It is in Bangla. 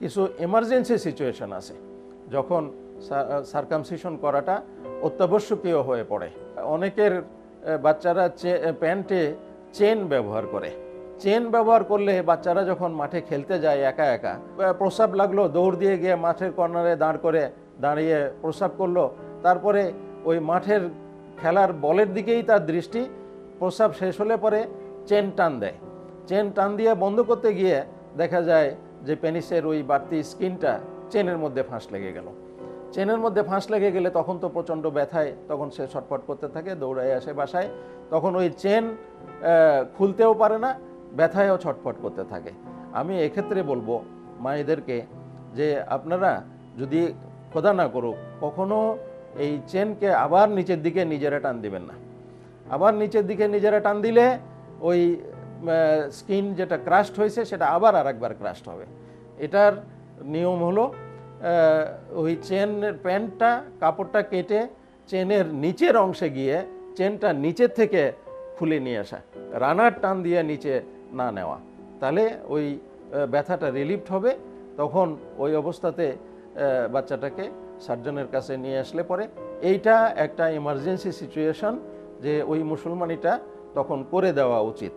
কিছু এমার্জেন্সি সিচুয়েশন আছে। যখন সার্কামসিশন করাটা অত্যাবশ্যকীয় হয়ে পড়ে। অনেকের বাচ্চারা প্যান্টে চেন ব্যবহার করে। চেন ব্যবহার করলে বাচ্চারা যখন মাঠে খেলতে যায় একা একা প্রস্রাব লাগল, দৌড় দিয়ে গিয়ে মাঠের কর্নারে দাঁড় করে দাঁড়িয়ে প্রস্রাব করল। তারপরে ওই মাঠের খেলার বলের দিকেই তার দৃষ্টি প্রস্রাব শেষ হলে পরে চেন টান দেয়। চেন টান দিয়ে বন্ধ করতে গিয়ে দেখা যায় যে পেনিসের ওই বাড়তি স্কিনটা চেনের মধ্যে ফাঁস লেগে গেল। চেনের মধ্যে ফাঁস লেগে গেলে তখন তো প্রচণ্ড ব্যথায়, তখন সে ছটফট করতে থাকে, দৌড়ায় আসে বাসায়, তখন ওই চেন খুলতেও পারে না, ব্যথায়ও ছটফট করতে থাকে। আমি এক্ষেত্রে বলব মায়েদেরকে যে আপনারা যদি খোদা না করুক, কখনো এই চেনকে আবার নিচের দিকে নিজেরা টান দিবেন না। আবার নিচের দিকে নিজেরা টান দিলে ওই স্কিন যেটা ক্রাস্ট হয়েছে, সেটা আবার আর একবার ক্রাস্ট হবে। এটার নিয়ম হলো ওই চেনের প্যান্টটা, কাপড়টা কেটে চেনের নিচের অংশে গিয়ে চেনটা নিচের থেকে খুলে নিয়ে আসা। রানার টান দিয়ে নিচে না নেওয়া। তাহলে ওই ব্যথাটা রিলিফড হবে। তখন ওই অবস্থাতে বাচ্চাটাকে সার্জনের কাছে নিয়ে আসলে পরে। এইটা একটা ইমার্জেন্সি সিচুয়েশন যে ওই মুসলমানিটা তখন করে দেওয়া উচিত।